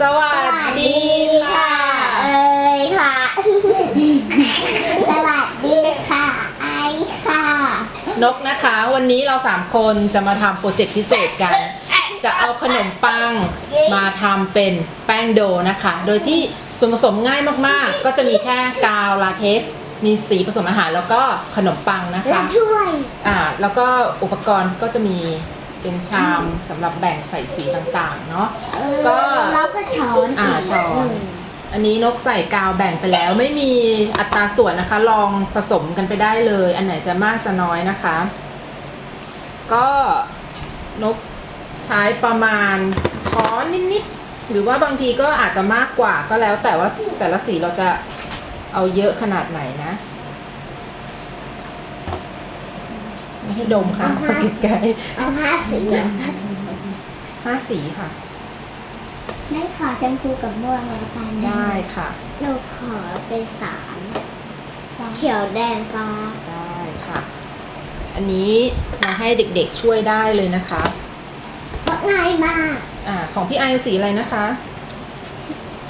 สวัสดีค่ะ เอ้ยค่ะ สวัสดีค่ะ ไอค่ะ นกนะคะวันนี้เราสามคนจะมาทำโปรเจกต์พิเศษกัน จะเอาขนมปังมาทำเป็นแป้งโดนะคะ โดยที่ส่วนผสมง่ายมากๆ ก็จะมีแค่กาวลาเท็กซ์มีสีผสมอาหารแล้วก็ขนมปังนะและคะถ้วย อ่าแล้วก็อุปกรณ์ก็จะมี เป็นชามสำหรับแบ่งใส่สีต่างๆ เนาะ ก็ แล้วก็ช้อนอ่าช้อน อันนี้นกใส่กาวแบ่งไปแล้วไม่มีอัตราส่วนนะคะ ลองผสมกันไปได้เลย อันไหนจะมากจะน้อยนะคะ ก็นกใช้ประมาณช้อนนิดๆหรือว่าบางทีก็อาจจะมากกว่าก็แล้วแต่ว่าแต่ละสีเราจะเอาเยอะขนาดไหนนะ ไม่ ให้ดมค่ะปกิดไกลเอาห้าสีห้าสีค่ะนั่นขอแชมพูกับม่วงแล้วกันได้ค่ะเราขอเป็นสามเขียวแดงฟ้าได้ค่ะ อันนี้เราให้เด็กๆช่วยได้เลยนะคะ เพราะง่ายมากอ่า ของพี่ไอเอาสีอะไรนะคะ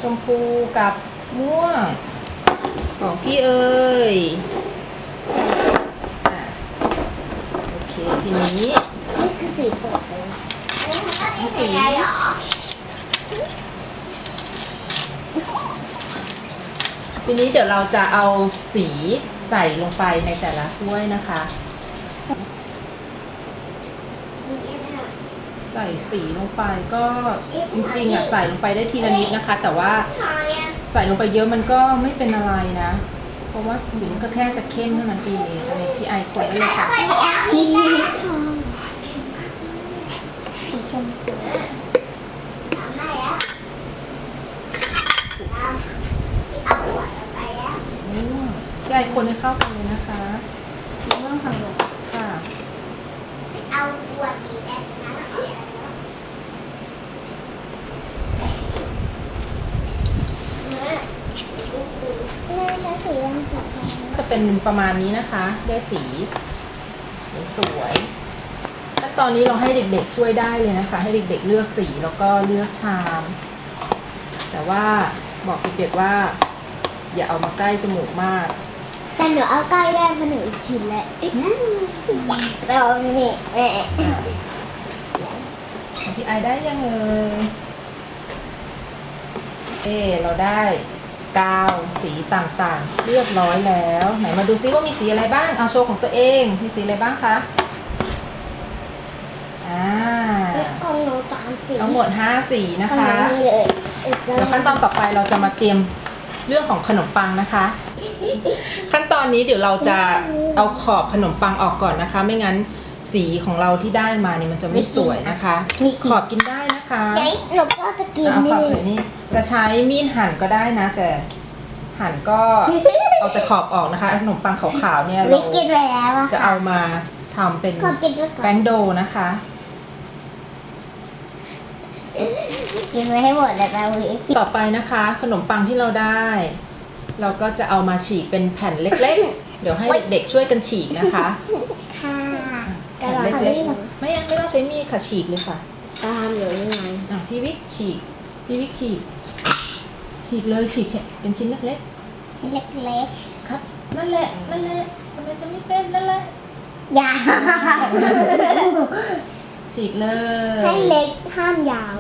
ชมพูกับม่วง ของพี่เอ๋ยอ่าโอเค ทีนี้นี่คือสีโปรดเลยนี่สีเหรอทีนี้เดี๋ยวเราจะเอาสีใส่ลงไปในแต่ละถ้วยนะคะ ใส่สีลงไปก็จริงๆอะใส่ลงไปได้ทีละนิดนะคะ แต่ว่าใส่ลงไปเยอะมันก็ไม่เป็นอะไรนะ ราะว่าสีมันก็แค่จะเข้มเท่านั้นเองอันนี้พี่ไอคนได้เลยค่ะนี่สีชมพูอืมพี่ไอคนให้เข้ากันเลยนะคะสีม่วงของหนูค่ะเอาขวดนี้ได้นะ แม่ใช้สียังสด จะ เป็นประมาณนี้นะคะได้สีสวยๆขั้นตอนนี้เราให้เด็กๆช่วยได้เลยนะคะ ให้เด็กๆเลือกสีแล้วก็เลือกชาม แต่ว่าบอกเด็กๆว่า อย่าเอามาใกล้จมูกมาก แต่หนูเอาใกล้ได้เพราะหนูชินแล้วเราเนี่ยแม่ของพี่ไอได้ยังเอ่ยเอเราได้ กาวสีต่างๆ เรียบร้อยแล้ว ไหนมาดูซิว่ามีสีอะไรบ้าง เอาโชว์ของตัวเอง มีสีอะไรบ้างคะ อ่าของหนูตามสีทั้งหมด5สีนะของหคะนูนี่เลยเดี๋ยวขั้นตอนต่อไปเราจะมาเตรียมเรื่องของขนมปังนะคะ ขั้นตอนนี้เดี๋ยวเราจะเอาขอบขนมปังออกก่อนนะคะ ไม่งั้นสีของเราที่ได้มาเนี่ยมันจะไม่สวยนะคะ ขอบกินได้นะคะยัยหนูก็จะกินเอานี่ขอบใส่นี่ จะใช้มีดหั่นก็ได้นะ แต่หั่นก็เอาแต่ขอบออกนะคะขนมปังขาวๆเนี่ยวิเรากินไปแล้วอะจะเอามาทำเป็นขอกินด้วยก่อแป้นงโดนะคะกินไว้ให้หมดเลยนะวิต่อไปนะคะ ขนมปังที่เราได้ เราก็จะเอามาฉีกเป็นแผ่นเล็กๆ เดี๋ยวให้เด็กๆช่วยกันฉีกนะคะ ค่ะแผ่นเล็กๆไม่ไม่ต้องใช้มีดค่ะฉีกเลยค่ะตามอยู่นี่ไงอะพี่วิกฉีก พี่วิกฉีกฉีกเลยฉีกเป็นชิ้นเล็กเล็กๆครับ นั่นแหละนั่นแหละทำไมจะไม่เป็นนั่นแหละๆยาวฉีกเลยให้เล็กห้ามยาว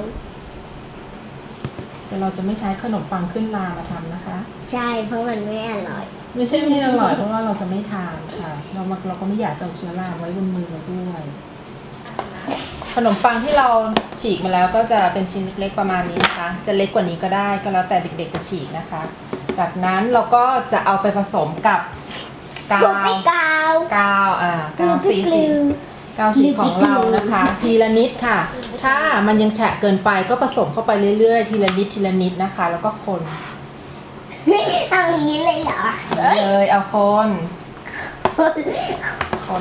แต่เราจะไม่ใช้ขนมปังขึ้นรามาทำนะคะ ใช่เพราะมันไม่อร่อย ไม่ใช่ไม่อร่อยเพราะว่าเราจะไม่ทานค่ะ เรามาเราก็ไม่อยากจะเอาเชื้อราไว้บนมือเราด้วย ขนมปังที่เราฉีกมาแล้วก็จะเป็นชิ้นเล็กๆประมาณนี้นะคะ จะเล็กกว่านี้ก็ได้ก็แล้วแต่เด็กๆจะฉีกนะคะ จากนั้นเราก็จะเอาไปผสมกับกาถูกวไม่กาวกาวอ่ากาวสีสีกาวสีของเรานะคะ ทีละนิดค่ะ ถ้ามันยังแฉะเกินไปก็ผสมเข้าไปเรื่อยๆ ทีละนิดทีละนิดนะคะ แล้วก็คนเอาอย่างนี้เลยเหรอเลยเอาคน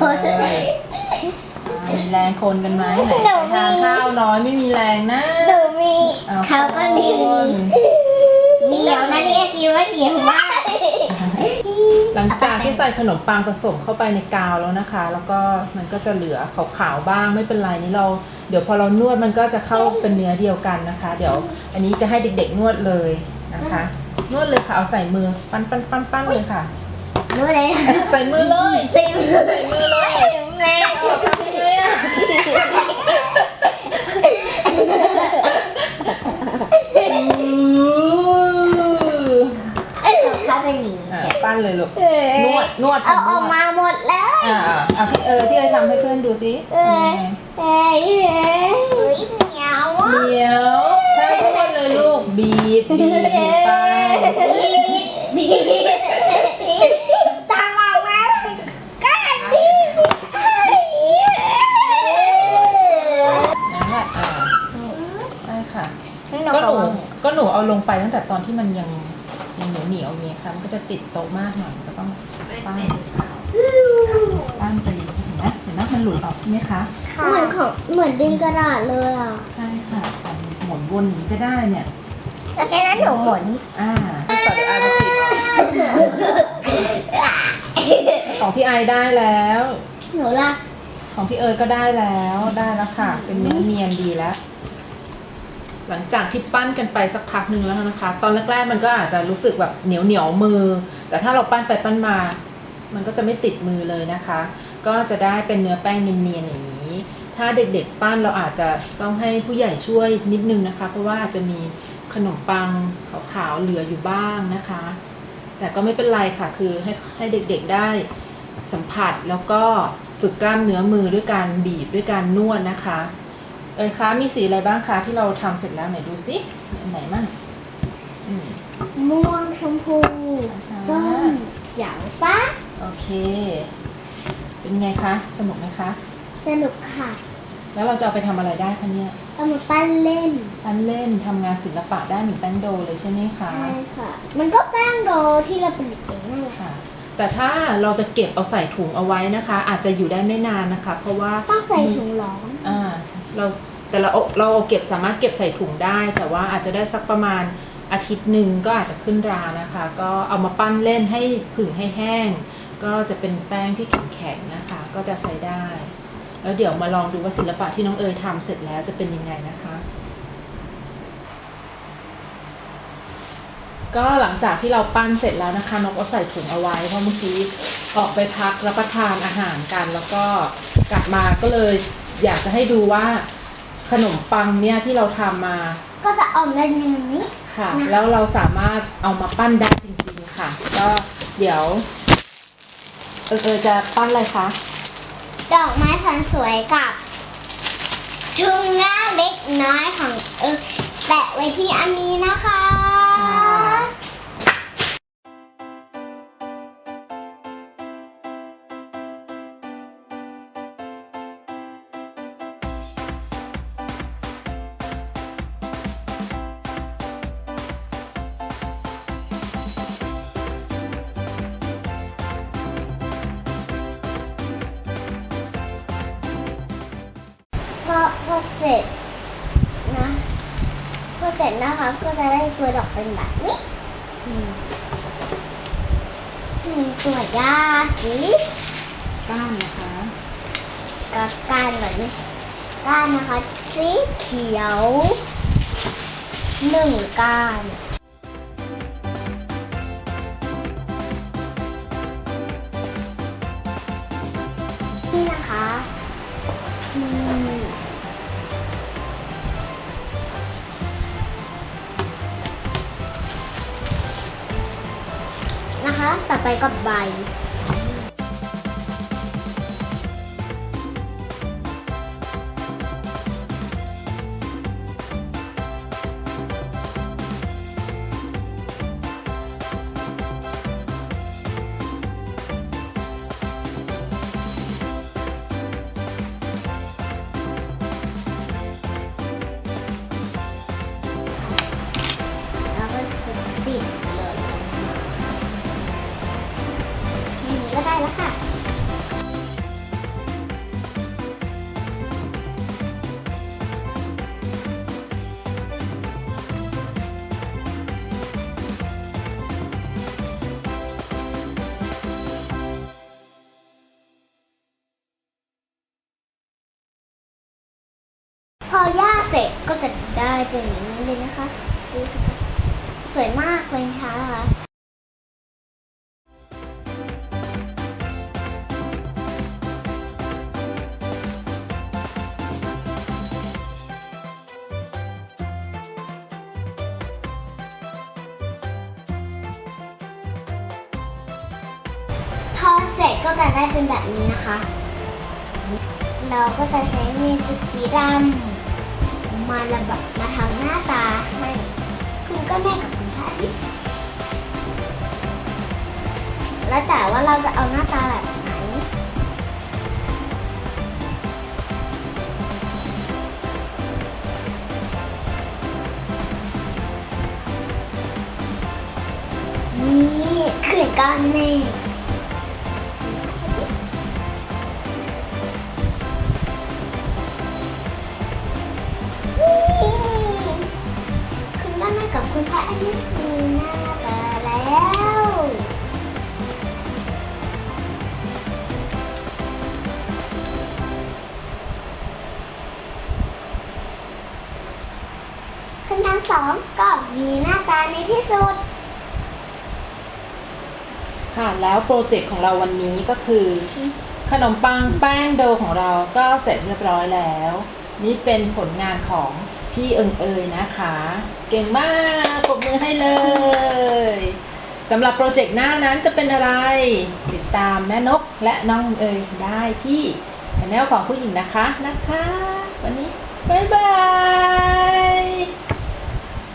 คนเลยอ่า มีแรงคนกันไหมไหนหนูมี ทานข้าวน้อยไม่มีแรงนะหนูมีเอาเขาก็มีคนเหนียวนะเนี่ยคิดว่าเหนียวมากหลังจากที่ใส่ขนมปังผสมเข้าไปในกาวแล้วนะคะ แล้วก็มันก็จะเหลือขาวๆบ้างไม่เป็นไรนี่เรา เดี๋ยวพอเรานวดมันก็จะเข้าเป็นเนื้อเดียวกันนะคะ เดี๋ยวอันนี้จะให้เด็กๆนวดเลยนะคะ นวดเลยค่ะเอาใส่มือปั้นปั้นปั้นปั้นเลยค่ะ รู้เลยใส่มือเลย ใส่มือใส่มือเลย แม่ เอาทำยังไงอะ ถ้าเป็นอย่างนี้ อะปั้นเลยลูก น วดนวดเอาออกนวดมาหมดแล้วอ่าอ่าพี่เออพี่เอทำให้เพื่อนดูสิเออเอ้ยเฮ้ยเหนียวทำยังไงเหนียวใช่นวดเลยลูกบีบบีบบีบไปบีตามออกมาก็บีบนั่นแหละอ่าใช่ค่ะก็ก็หหนูนูก็หนูเอาลงไปตั้งแต่ตอนที่มันยังยังเหนียวเหนียวๆอย่างเงี้ยค่ะมันก็จะติดโต๊ะมากหน่อยก็ต้อง ปั้นปั้นไปเห็นไหมเห็นไหมมันหลุดออกใช่ไหมคะเหมือนของเหมือนดินกระดาษเลยอะใช่ค่ะแต่หมุนวนอย่างนี้ก็ได้เนี่ย แล้วแค่นั้นหนูหมุนอ่าต่อเดี๋ยวไอจะติดของพี่ไอได้แล้ว หนูล่ะของพี่เอิร์ธก็ได้แล้วได้แล้วค่ะ เป็นเนื้อเนียนดีแล้ว หลังจากที่ปั้นกันไปสักพักหนึ่งแล้วนะคะ ตอนแรกๆมันก็อาจจะรู้สึกแบบเหนียวเหนียวๆมือ แต่ถ้าเราปั้นไปปั้นมา มันก็จะไม่ติดมือเลยนะคะ ก็จะได้เป็นเนื้อแป้งเนียนๆอย่างนี้ ถ้าเด็กๆปั้นเราอาจจะต้องให้ผู้ใหญ่ช่วยนิดนึงนะคะ เพราะว่าอาจจะมีขนมปังขาวๆเหลืออยู่บ้างนะคะ แต่ก็ไม่เป็นไรค่ะ คือให้ให้เด็กๆได้สัมผัสแล้วก็ฝึกกล้ามเนื้อมือด้วยการบีบด้วยการนวดนะคะ เอ้ยคะมีสีอะไรบ้างคะที่เราทำเสร็จแล้วไหนดูสิอันไหนมั่งอืมม่วงชมพูใช่ส้มเขียวฟ้า โอเค เป็นไงคะ สนุกไหมคะ สนุกค่ะ แล้วเราจะเอาไปทำอะไรได้คะเนี่ยเอามาปั้นเล่นปั้นเล่นทำงานศิลปะได้เหมือนแป้งโดเลยใช่ไหมคะ ใช่ค่ะ มันก็แป้งโดที่เราผลิตเองนั่นแหละค่ะ แต่ถ้าเราจะเก็บเอาใส่ถุงเอาไว้นะคะ อาจจะอยู่ได้ไม่นานนะคะ เพราะว่าต้องใส่ถุงร้อนอ่าเราแต่เราเอาเราเอาเก็บสามารถเก็บใส่ถุงได้ แต่ว่าอาจจะได้สักประมาณอาทิตย์หนึ่งก็อาจจะขึ้นรานะคะ ก็เอามาปั้นเล่นให้ผึ่งให้แห้ง ก็จะเป็นแป้งที่แข็งๆนะคะ ก็จะใช้ได้ แล้วเดี๋ยวมาลองดูว่าศิลปะที่น้องเอ๋ยทำเสร็จแล้วจะเป็นยังไงนะคะ ก็หลังจากที่เราปั้นเสร็จแล้วนะคะนกเอาใส่ถุงเอาไว้เพราะเมื่อกี้ออกไปพักรับประทานอาหารกัน แล้วก็กลับมาก็เลยอยากจะให้ดูว่าขนมปังเนี่ยที่เราทำมา ก็จะออกมาเนื้อนี้ค่ะนะคะแล้วเราสามารถเอามาปั้นได้จริงๆค่ะ ก็เดี๋ยว เออเออจะปั้นอะไรคะ ดอกไม้สันสวยกับทุ่งหญ้าเล็กน้อยของเออแปะไว้ที่อันนี้นะคะ เสร็จนะพอเสร็จนะคะ ก็จะได้ตัวดอกเป็นแบบนี้อืมอืมตัวหญ้าสีก้านนะคะกับก้านแบบนี้ก้านนะคะ สีเขียวหนึ่งก้านนี่นะคะนี่ กับใบ ค่ะ พอย่าเสร็จก็จะได้เป็นอย่นี้เลยนะคะสวยมากเลยค่ะ พอเสร็จก็จะได้เป็นแบบนี้นะคะ เราก็จะใช้เมจิสีดำมาระบมาทำหน้าตาให้คุณก็แม่กับคุณชายแล้วแต่ว่าเราจะเอาหน้าตาแบบไหน นี่คือก้อนเมฆ ออันนี้คือหน้าตาแล้วคุณทั้งสองก็มีหน้าตาในที่สุด ค่ะ แล้วโปรเจกต์ของเราวันนี้ก็คือ ขนมปังแป้งโดของเราก็เสร็จเรียบร้อยแล้ว นี่เป็นผลงานของ พี่เอิงเอยนะคะ เก่งมากปรบมือให้เลยสำหรับโปรเจกต์หน้านั้นจะเป็นอะไร ติดตามแม่นกและน้องเออยได้ที่ช anel ของผู้หญิงนะคะนะคะ วันนี้ บ๊ายบาย